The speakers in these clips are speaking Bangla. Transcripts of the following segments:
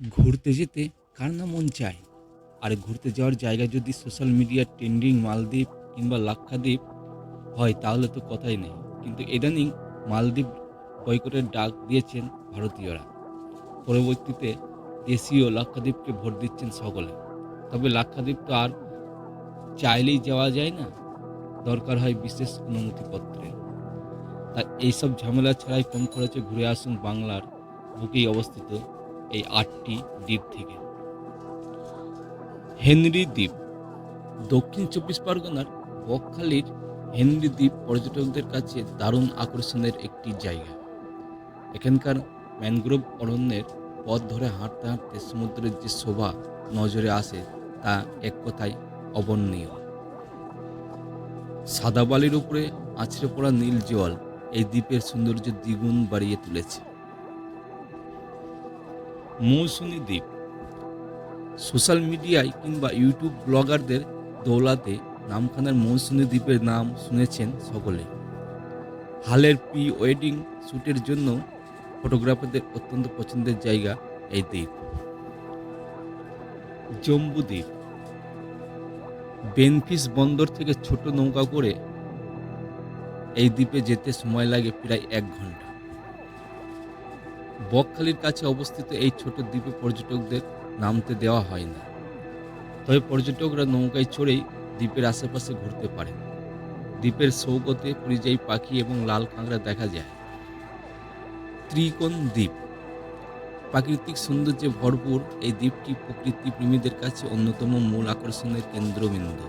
ঘুরতে যেতে কার না মন চায়? আর ঘুরতে যাওয়ার জায়গা যদি সোশ্যাল মিডিয়ার ট্রেন্ডিং মালদ্বীপ কিংবা লাক্ষাদ্বীপ হয়, তাহলে তো কথাই নেই। কিন্তু ইদানিং মালদ্বীপ বয়কটের ডাক দিয়েছেন ভারতীয়রা। পরবর্তীতে দেশীয় লাক্ষাদ্বীপকে ভোট দিচ্ছেন সকলে। তবে লাক্ষাদ্বীপ তো আর চাইলেই যাওয়া যায় না। দরকার হয় বিশেষ অনুমতিপত্রের তাই এইসব ঝামেলা ছাড়াই কম খরচে ঘুরে আসুন বাংলার বুকেই অবস্থিত এই আটটি দ্বীপ থেকে। হেনরি দ্বীপ, দক্ষিণ চব্বিশ পরগনার বকখালির হেনরি দ্বীপ পর্যটকদের কাছে দারুণ আকর্ষণের একটি জায়গা। এখানকার ম্যানগ্রোভ অরণ্যের পথ ধরে হাঁটতে হাঁটতে সমুদ্রের যে শোভা নজরে আসে তা এক কথায় অবর্ণীয় সাদা বালির উপরে আছড়ে পড়া নীল জল এই দ্বীপের সৌন্দর্য দ্বিগুণ বাড়িয়ে তুলেছে। মৌসুমী দ্বীপ। সোশ্যাল মিডিয়ায় কিংবা ইউটিউব ব্লগারদের দৌলাতে নামখানার মৌসুমী দ্বীপের নাম শুনেছেন সকলে হালের প্রি ওয়েডিং শ্যুটের জন্য ফটোগ্রাফারদের অত্যন্ত পছন্দের জায়গা এই দ্বীপ। জম্বু দ্বীপ। বেনফিস বন্দর থেকে ছোট নৌকা করে এই দ্বীপে যেতে সময় লাগে প্রায় এক ঘণ্টা। বকখালির কাছে অবস্থিত এই ছোট দ্বীপে পর্যটকদের নামতে দেওয়া হয় না তবে পর্যটকরা নৌকায় চড়েই দ্বীপের আশেপাশে ঘুরতে পারেন। দ্বীপের সৌগতে পরিযায়ী পাখি এবং লাল কাঁকড়া দেখা যায়। ত্রিকোণ দ্বীপ। প্রাকৃতিক সৌন্দর্যে ভরপুর এই দ্বীপটি প্রকৃতি প্রেমীদের কাছে অন্যতম মূল আকর্ষণের কেন্দ্রবিন্দু।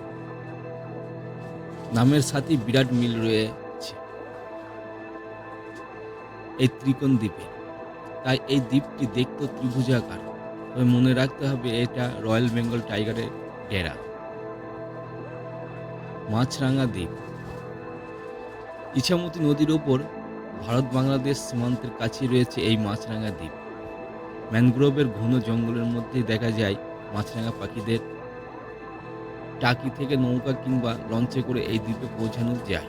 নামের সাথে বিরাট মিল রয়েছে। এই ত্রিকোণ দ্বীপে তাই এই দ্বীপটি দেখতে ত্রিভুজাকার। তবে মনে রাখতে হবে, এটা রয়্যাল বেঙ্গল টাইগারের ডেরা মাছরাঙা দ্বীপ। ইছামতি নদীর ওপর ভারত বাংলাদেশ সীমান্তের কাছে রয়েছে এই মাছরাঙা দ্বীপ। ম্যানগ্রোভের ঘন জঙ্গলের মধ্যেই দেখা যায় মাছরাঙা পাখিদের টাকি থেকে নৌকা কিংবা লঞ্চে করে এই দ্বীপে পৌঁছানো যায়।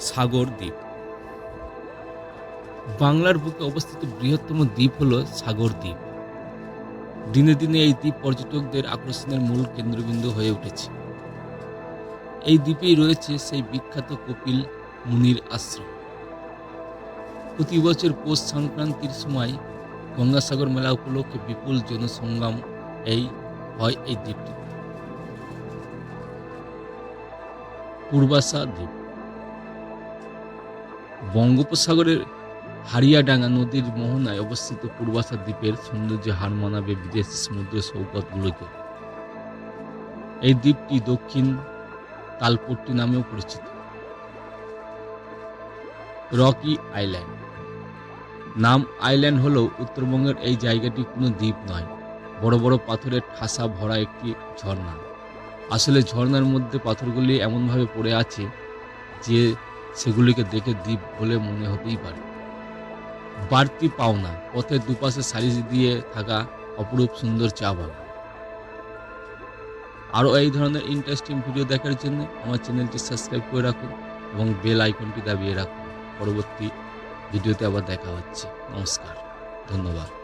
সাগর দ্বীপ। বাংলার বুকে অবস্থিত বৃহত্তম দ্বীপ হল সাগর দ্বীপ। দিনে দিনে এই দ্বীপ পর্যটকদের আকর্ষণের মূল কেন্দ্রবিন্দু হয়ে উঠেছে। এই দ্বীপেই রয়েছে সেই বিখ্যাত কপিল মুনির আশ্রম। প্রতি বছর পৌষ সংক্রান্তির সময় গঙ্গাসাগর মেলা উপলক্ষে বিপুল জনসংগ্রাম এই, হয় এই দ্বীপটি। পূর্বাশা দ্বীপ। বঙ্গোপসাগরের হারিয়াডাঙ্গা নদীর মোহনায় অবস্থিত পূর্বাশা দ্বীপের সৌন্দর্য হার মানাবে বিদেশি সমুদ্র সৌকতগুলোকে। এই দ্বীপটি দক্ষিণ তালপট্টি নামেও পরিচিত। Rocky island. নাম আইল্যান্ড হলেও উত্তরবঙ্গের এই জায়গাটি কোনো দ্বীপ নয়, বড় বড় পাথরের ঠাসা ভরা একটি ঝর্ণা। আসলে ঝর্ণার মধ্যে পাথরগুলি এমনভাবে পড়ে আছে যে সেগুলিকে দেখে দ্বীপ বলে মনে হতেই পারে। বাড়তি পাওনা, পথের দুপাশে সারি দিয়ে থাকা অপরূপ সুন্দর চা বাগান। আরও এই ধরনের ইন্টারেস্টিং ভিডিও দেখার জন্য আমার চ্যানেলটি সাবস্ক্রাইব করে রাখুন এবং বেল আইকনটি দাবিয়ে রাখুন। পরবর্তী ভিডিওতে আবার দেখা হচ্ছে। নমস্কার। ধন্যবাদ।